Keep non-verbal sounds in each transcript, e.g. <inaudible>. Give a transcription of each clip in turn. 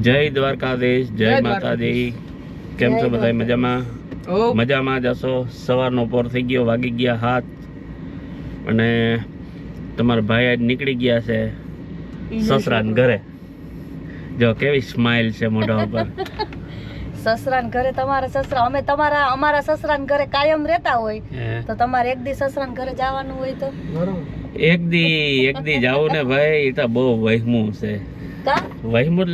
જય દ્વારકાધીશ જય માતાજી. કેમ છો બધા મજામાં? મજામાં જશો સવારનો પોર થઈ ગયો વાગી ગયા હાથ. અને તમારા ભાઈ આજ નીકળી ગયા છે સસરા ઘરે. જો કેવી સ્માઇલ છે મોઢા ઉપર. <laughs> સસરા ઘરે તમારા સસરા અમે તમારા અમારા સસરા ઘરે કાયમ રહેતા હોય. તો તમારે એક દી સસરા ઘરે જવાનું હોય તો? એક દી એક દી જાવું ને ભાઈ એ તો બહુ વહેમું છે. કા?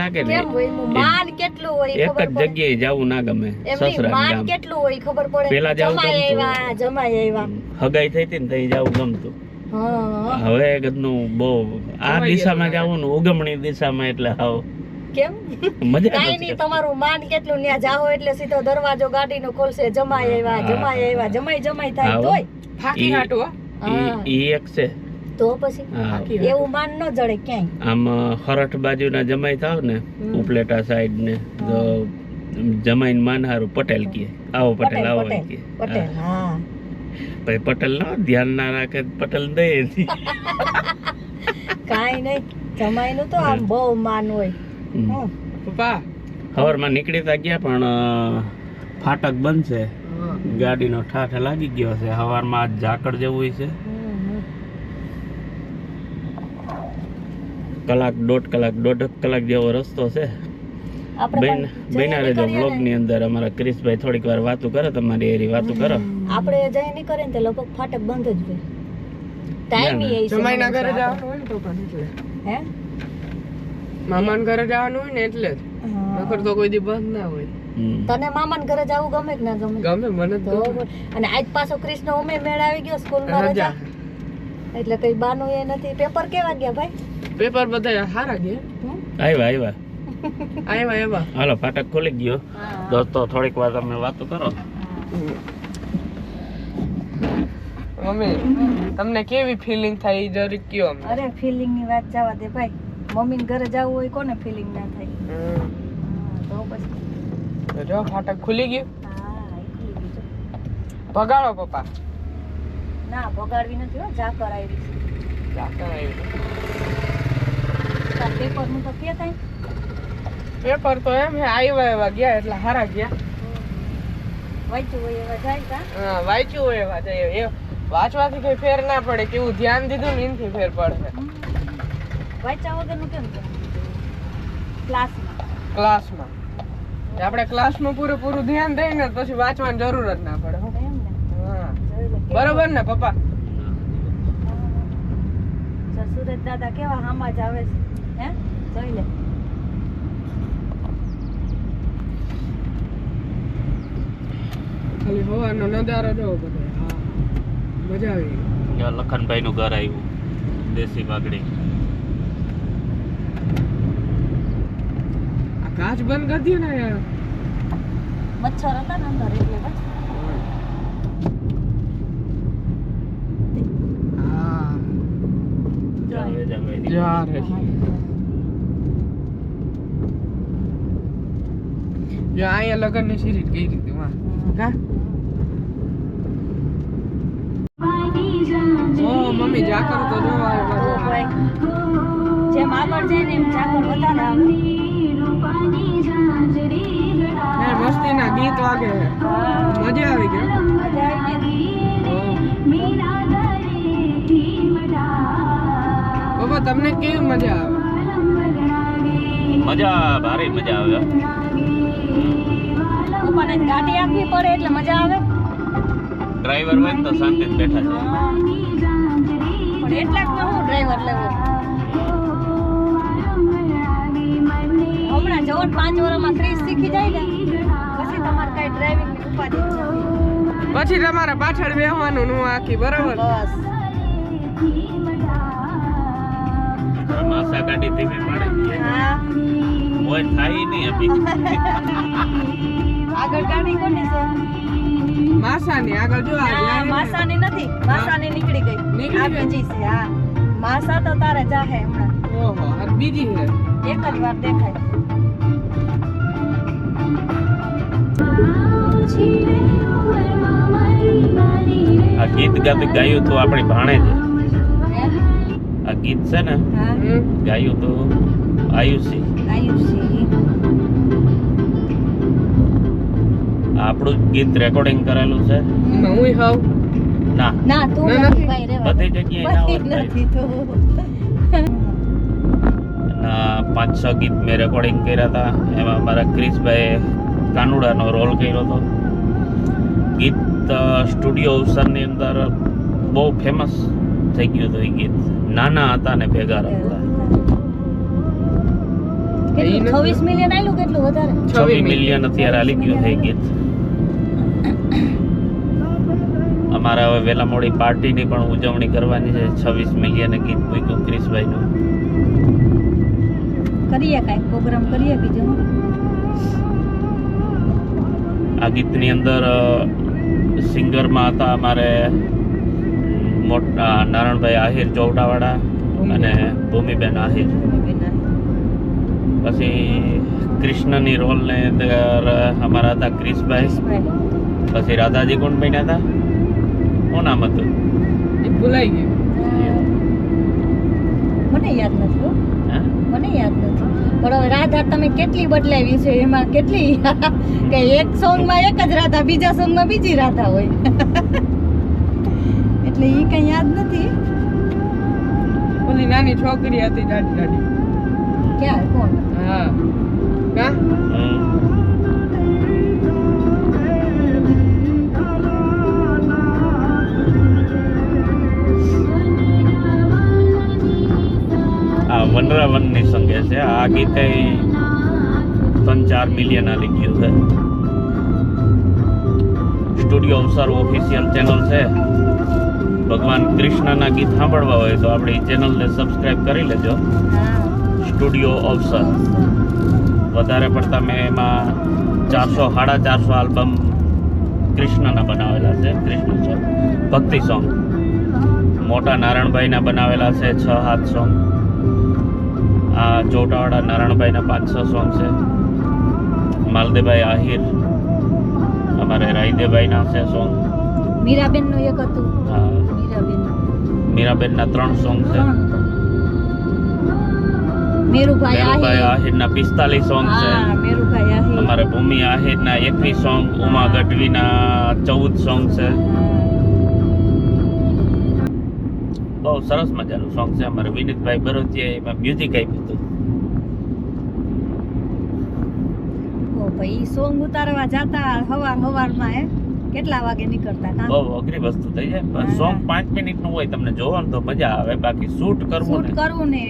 લાગે ને? કેમ હોય એનું માન કેટલું હોય એક જ જગ્યાએ જાવું ના ગમે સસરા માન કેટલું હોય ખબર પડે? પેલા જાવું ગમતું. જમાઈ આવ્યા. હગાઈ થઈ હતી ને ત્યાં જાવું ગમતું. હવે ગદનું બહુ આ દિશામાં જવું ને ઉગમણી દિશામાં એટલે હાવ. કેમ? મજા નહીં તમારું માન કેટલું ન્યા જાઓ એટલે સીધો દરવાજો ગાડીનો ખોલશે જમાઈ આવ્યા જમાઈ આવ્યા જમાઈ જમાઈ થાય તોય. ફાકી હાટો ઈ એક છે. તો પછી એવું માન ન જડે ક્યાંય. આમ હરઠ બાજુના જમાઈ થાવ ને ઉપલેટા સાઈડ ને તો જમાઈન માન હારું પટેલ કે આવો પટેલ આવો પટેલ પટેલ હા. ભાઈ પટેલ ના ધ્યાન ના રાખે પટેલ દે કાઈ નહીં <laughs> જમાઈ નું તો આમ બહુ માન હોય. પપ્પા. સવારમાં નીકળી તા ગયા પણ ફાટક બંધ છે. ગાડીનો ઠાઠ લાગી ગયો છે. હવારમાં આજ ઝાકળ જેવું છે હમ, હમ. કલાક દોઢ કલાક દોઢ કલાક જેવો રસ્તો છે. આપણે બેન પણ બેના રેજો નીકળીએ ની. અંદર અમારા ક્રિશભાઈ થોડીક વાર વાતું કરે તમારી એરી વાતું કરો. આપણે જઈ નીકળીએ ને તો લગભગ ફાટક બંધ જ હોય ટાઈમ. એ જમાઈના ઘરે જવાનું હોય ને એટલે. હે? મામાના ઘરે જવાનું હોય ને એટલે જ. નકર તો કોઈ દી બંધ ના હોય. તને મામાને ઘરે જવું ગમે કે ના ગમે? ગમે મને તો તો અને આજ પાછો કૃષ્ણ ઉમે મેળ આવી ગયો સ્કૂલમાં રજા. એટલે કઈ બાનું એ નથી. પેપર કેવા ગયા ભાઈ? પેપર બધા સારા ગયા આવ્યા આવ્યા આવ્યા આવ્યા એવા હાલો ફાટક ખોલી ગયો. દોસ્તો થોડીક વાર તમે વાતો કરો. મમ્મી તમને કેવી ફિલિંગ થાય એ જરીક કયો અરે ફિલિંગની વાત જવા દે ભાઈ. મમ્મીને ઘરે જવું હોય કોને ફિલિંગ ના થાય? તો પછી. જો ફાટક ખુલી ગયું. હા એ ખુલી ગયું જો. ભગાડો પપ્પા. ના ભગાડવી નથી હો ઝાકર આવી છે. ઝાકળ આવ્યું. તાર પેપર તો કે થાય પેપર તો એમ હે આવ્યા એવા ગયા એટલે હારા ગયા. વાંચ્યું હોય એવા જાય કા હા, વાંચ્યું હોય એવા જાય એ વાંચવાથી કઈ ફેર ના પડે કેવું ધ્યાન દીધું ને એનથી ફેર પડે. વાંચ્યા વગરનું કેમ ક્લાસમાં. ક્લાસમાં આપણે ક્લાસમાં પૂરેપૂરું ધ્યાન દઈએ ને પછી વાંચવાની જરૂર જ ના પડે. બરોબર ને પપ્પા? સુરત દાદા કેવા હામાં જ આવે છે. હે જોઈ લે ખાલી હવાનો નજારો જોવો બધો. હા. મજા આવી. લખનભાઈ નું ઘર આવ્યું દેશી બાગડી આ કાચ બંધ કરી દયો ને યાર મચ્છર હતા ને અંદર એટલે બસ. હા. યાર જો અહીંયા લગનની સિરીજ કઈ રીતે વાહ. કા? ઓ મમ્મી જાકર તો જો જેમ આગળ જાય ને એમ ઝાકળ વધારે આવે. મસ્તી ના ગીત વાગે. મજા આવી ગઈ મજા આવી ગઈ. બાબા તમને કેવી મજા આવે? મજા ભારે મજા આવે. જ ગાડી આપવી પડે એટલે મજા આવે. ડ્રાઈવર હોય તો શાંતિ બેઠા છે. પણ એટલાકમાં હું ડ્રાઈવર લેવો. હમણાં જવો પાંચ વર્ષમાં ક્રીસ શીખી જાય ને પછી તમારે કઈ ડ્રાઇવિંગની ઉપાધિ પછી તમારે પાછળ બેહવાનું નું આખી બરાબર. બસ. માસા ગાડી ધીમે પાડે. મોય થાય નહીં અભી આગળ ગાડી કોની છે? માસાની આગળ જો આ ના જાય ને. માસાની નથી. માસાની નીકળી ગઈ. નીકળી આ ગઈ? બીજી છે હા. માસા તો તારે જાહે હમણાં. ઓહો આ બીજી છે. એક જ વાર દેખાય. આ ગીત ગાતું ગાયું તો આપણી ભાણે છે? આ ગીત છે ને ગાયું તો આયુષી. આપણું ગીત રેકોર્ડિંગ કરેલું છે. હું હોઉં ના. ના તું જગ્યાએ ના પાંચ છ ગીત મેં રેકોર્ડિંગ કર્યા હતા. એમાં મારા ક્રિશભાઈ કાનુડાનો રોલ કર્યો હતો. ગીત સ્ટુડિયો અવસરની અંદર બહુ ફેમસ થઈ ગયું હતું એ ગીત. નાના હતા ને ભેગા રમતા કેટલું? નથી. 26 મિલિયન આયલું કેટલું વધારે? છવ્વીસ મિલિયન અત્યારે આલી ગયું છે ગીત. અમારે હવે વેલા મોડી પાર્ટીની પણ ઉજવણી કરવાની છે. છવ્વીસ મિલિયન ગીત મૂક્યું ક્રિશભાઈનું. કરીએ કાંઈક પ્રોગ્રામ કરીએ બીજો? આ ગીતની અંદર સિંગરમાં હતા અમારે મોટા નારણભાઈ આહિર ચોવટાવાળા અને ભૂમિબેન આહિર. પછી કૃષ્ણની રોલને અંદર અમારા હતા ક્રિશભાઈ. પછી રાધાજી કોણ બન્યા હતા? કોણ નામ હતું? ભૂલાઈ ગયું. મને યાદ નથી? મને યાદ નથી. પણ હવે રાધા તમે કેટલી બદલાવી છે એમાં કેટલી? કે એક સોંગમાં એક જ રાધા બીજા સોંગમાં બીજી રાધા હોય. એટલે એ કઈ યાદ નથી. ઓલી નાની છોકરી હતી દાદી દાદી. ક્યાં કોણ? હા. કા? વનરાવનની સંગે છે. આ ગીતે ત્રણ ચાર મિલિયન આ ગયું છે. સ્ટુડિયો અવસર ઓફિશિયલ ચેનલ છે. ભગવાન કૃષ્ણના ગીત સાંભળવા હોય તો આપણી ચેનલને સબસ્ક્રાઈબ કરી લેજો. સ્ટુડિયો અવસર વધારે પડતા મેં એમાં ચારસો સાડા ચારસો આલ્બમ કૃષ્ણના બનાવેલા છે. કૃષ્ણ સોંગ ભક્તિ સોંગ મોટા નારાયણભાઈના બનાવેલા છે છ સાત સોંગ આ ચોટાવાળા નારાયણભાઈના પાંચ છ સોંગ છે. માલદેભાઈ આહિર અમારે રાયદેભાઈના છે સોંગ મીરાબેનનું એક હતું. હા. મીરાબેનના ત્રણ સોંગ છે. મેરુભાઈ મેરુભાઈ આહિરના પિસ્તાલીસ સોંગ છે. હા મેરુભાઈ આહિર. અમારે ભૂમિ આહિરના એકવીસ સોંગ ઉમા ગઢવીના ચૌદ સોંગ છે. બહુ સરસ મજાનું સોંગ છે અમારે વિનીતભાઈ બરોતિયા એમાં મ્યુઝિક આપ્યું હતું. ભાઈ સોંગ ઉતારવા જતા હવાર હવારમાં હે? કેટલા વાગે નીકળતા કામ? બહુ અઘરી વસ્તુ થઈ જાય. પણ. સોંગ પાંચ મિનિટનું હોય તમને જોવાનું તો મજા આવે. બાકી શૂટ કરવું શૂટ કરવું ને.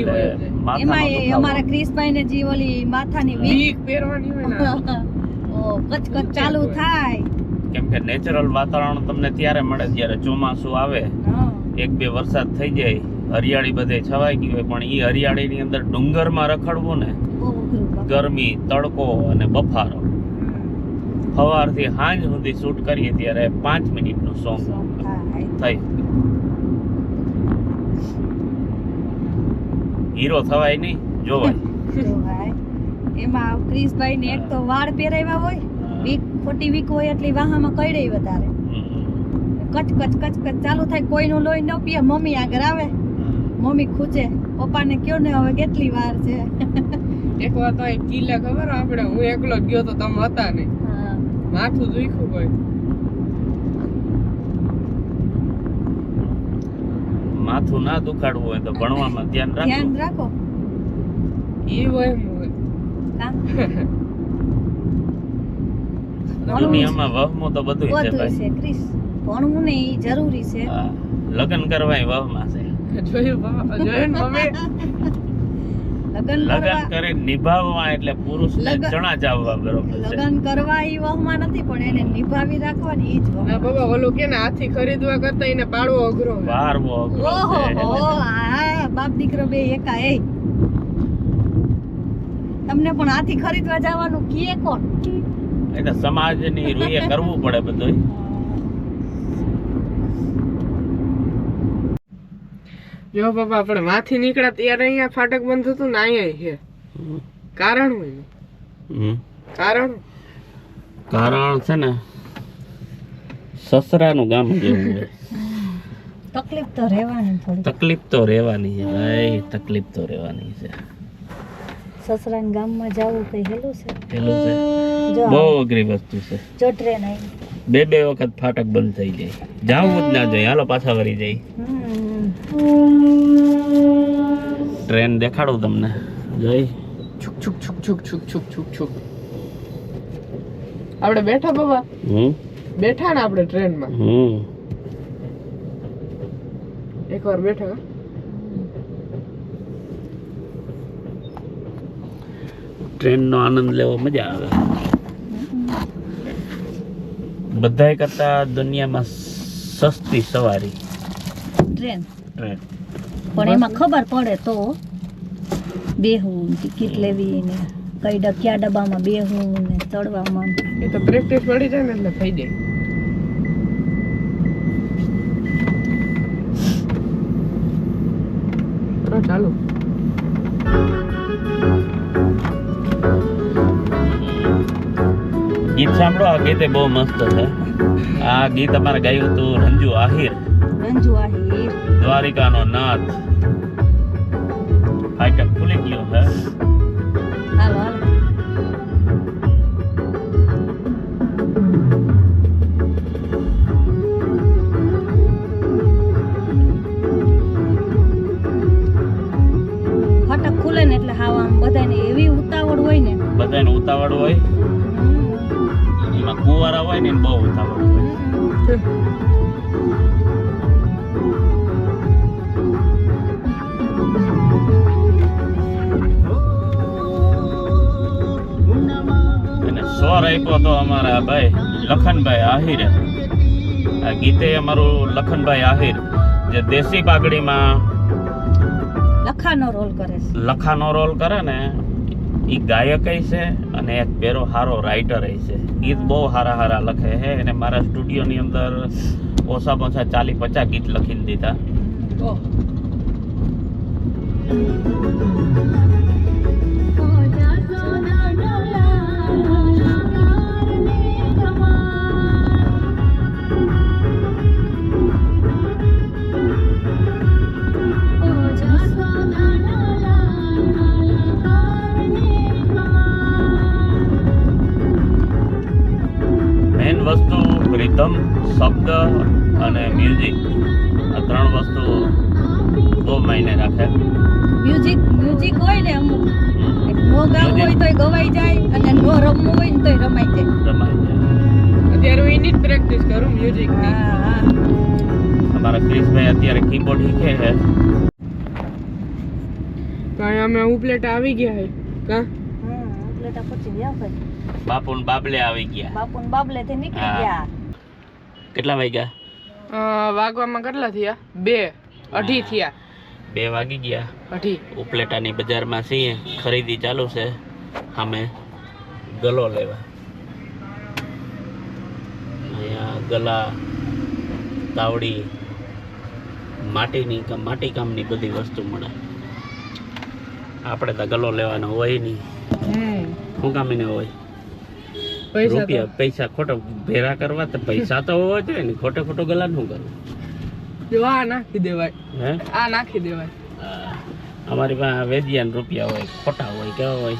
એમાં. અમારા ક્રિશભાઈ ને જે ઓલી માથાની વીક પહેરવાની હોય ને. <laughs> ઓ કચ કચ ચાલુ થાય. કેમ કે નેચરલ વાતાવરણ તમને ત્યારે મળે જ્યારે ચોમાસું આવે. એક બે વરસાદ થઈ જાય હરિયાળી બધે છવાઈ ગઈ હોય પણ એ હરિયાળીની અંદર ડુંગરમાં રખડવું ને. ગરમી તડકો અને બફારો. સવારથી સાંજ સુધી શૂટ કરીએ ત્યારે પાંચ મિનિટનું સોંગ થઈ. હીરો થવાય નહીં જોવાય. એમાં ક્રિશભાઈ ને એક તો વાળ પહેરાવ્યા હોય વીક ખોટી વીક હોય એટલે વાહામાં કઈડે વધારે. કચ કચ કચ કચ ચાલુ થાય કોઈનું લોહી ન પીએ મમ્મી આગળ આવે. મમ્મી ખૂચે પપ્પાને કયો ને હવે કેટલી વાર છે. <laughs> એક વાર તો કિલ્લા ખબર આપણે હું એકલો ગયો તો તમે હતા નહીં. માથું દુખ્યું હોય માથું ના દુખાડવું હોય તો ભણવામાં ધ્યાન ધ્યાન રાખવું રાખો. એ હોય એમ હોય. કામ. દુનિયામાં વહમો તો બધું છે બધું ભાઈ. છે ક્રિશ ભણવું ને એ જરૂરી છે. લગ્ન કરવાય વહમાં છે. જોયું જોયું મમ્મી? લગન કરે નિભાવવા એટલે પુરુષને ચણા ચાવવા બરોબર છે. લગન કરવા ઈ વહમાં નથી પણ એને નિભાવી રાખવાની ઈ જ વહ ના બાબા ઓલો કે ને હાથી ખરીદવા કરતા એને પાડવો અઘરો હોય. અઘરો ઓહો હા બાપ દીકરો બે એકા એ. તમને પણ હાથી ખરીદવા જવાનું કીએ કોણ? એટલે સમાજની રૂએ કરવું પડે બધું જો બાપા આપણે માથી નીકળ્યા ત્યારે અહીંયા ફાટક બંધ હતું ને અહીંયા છે. કારણ હોય કારણ? કારણ છે ને સસરાનું ગામ જેવું છે તકલીફ તો રહેવાની થોડી તકલીફ તો રહેવાની છે ભાઈ તકલીફ તો રહેવાની છે. સસરાના ગામમાં જવું કઈ હેલું છે? હેલું છે? બહુ અઘરી વસ્તુ છે. જો ટ્રેન આવી. બે બે વખત ફાટક બંધ થઈ જાય. જાવું જ ના જોઈએ. હાલો પાછા વળી જાય હમ. ટ્રેન દેખાડું તમને. જોઈ છુક છુક છુક છુક છુક છુક છુક છુક. આપણે બેઠા બાબા? હમ. બેઠા ને આપણે ટ્રેનમાં? હમ. એકવાર બેઠા? ટ્રેનનો આનંદ લેવો મજા આવે. બધાય કરતા દુનિયામાં સસ્તી સવારી. ટ્રેન. ટ્રેન પણ એમાં ખબર પડે તો બેહું ટિકિટ લેવી ને કઈ કયા ડબ્બામાં બેહું ને ચડવામાં. એ તો પ્રેક્ટિસ પડી જાય ને એટલે થઈ જાય. ચાલો. ગીત સાંભળો આ ગીતે બહુ મસ્ત છે. આ ગીત અમારે ગાયું હતું રંજુ આહિર. રંજુ આહિર. દ્વારિકાનો નાથ. ફાટક ખુલી ગયો હે? હાલો હાલો. બધાને ઉતાવળ હોય એમાં કુવારા હોય ને બહુ ઉતાવળ હોય. સ્વર આપ્યો તો અમારા ભાઈ લખનભાઈ આહિરે. આ ગીતે અમારું લખનભાઈ આહિર જે દેશી પાઘડીમાં લખાનો રોલ કરે છે. લખાનો રોલ કરે ને એ ગાયક છે અને એક પેરો સારો રાઇટર છે. ગીત બહુ સારા સારા લખે છે અને મારા સ્ટુડિયોની અંદર ઓછા ઓછા ચાલી પચાસ ગીત લખીને દીધા. રિધમ શબ્દ અને મ્યુઝિક આ ત્રણ વસ્તુ બહુ માયને રાખે. મ્યુઝિક મ્યુઝિક હોય ને અમુક. નો ગાવું હોય તોય ગવાઈ જાય અને નો રમવું હોય ને તોય રમાઈ જાય. રમાય જાય. અત્યારે હું એની જ પ્રેક્ટિસ કરું મ્યુઝિક હા હા. અમારા ક્રિશભાઈ અત્યારે કીબોર્ડ શીખે છે. તો અહીંયા અમે ઉપલેટા આવી ગયા હે. કા? ઉપલેટા પછી ગયા બાપુ ને બાબલે આવી ગયા. બાપુ ને બાબલે થી નીકળી ગયા. કેટલા વાગ્યા? વાગવામાં કેટલા થયા? બે. અઢી થયા. બે વાગી ગયા. અઢી. ઉપલેટાની બજારમાં છીએ. ખરીદી ચાલુ છે. અમે ગલો લેવા. અહીંયા ગલા તાવડી માટીની માટી કામની બધી વસ્તુ મળે. આપણે તો ગલો લેવાનો હોય નહીં. શું કામીને હોય? રૂપિયા પૈસા ખોટો ભેરા કરવા તો પૈસા તો હોવા જોઈએ ને ખોટે ખોટો ગલા શું કરવું જો આ નાખી દેવાય. હે? આ નાખી દેવાય. અમારી પાસે વેદિયાન રૂપિયા હોય ખોટા હોય કેવા હોય?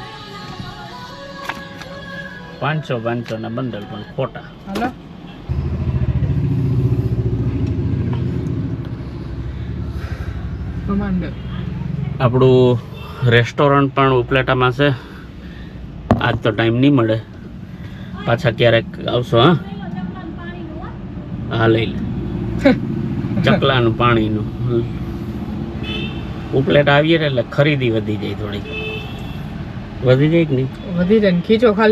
પાંચસો પાંચસો ના બંડલ પણ ખોટા. હાલો. આપણું રેસ્ટોરન્ટ પણ ઉપલેટામાં છે. આજ તો ટાઈમ નહીં મળે. પાછા ક્યારેક આવશો હા? હા લઈ લે. <laughs> ચકલાનું પાણીનું. ઉપલેટા આવીએ એટલે ખરીદી વધી જાય થોડી વધી જાય કે નહીં? વધી જાય ખીચો ખાલી.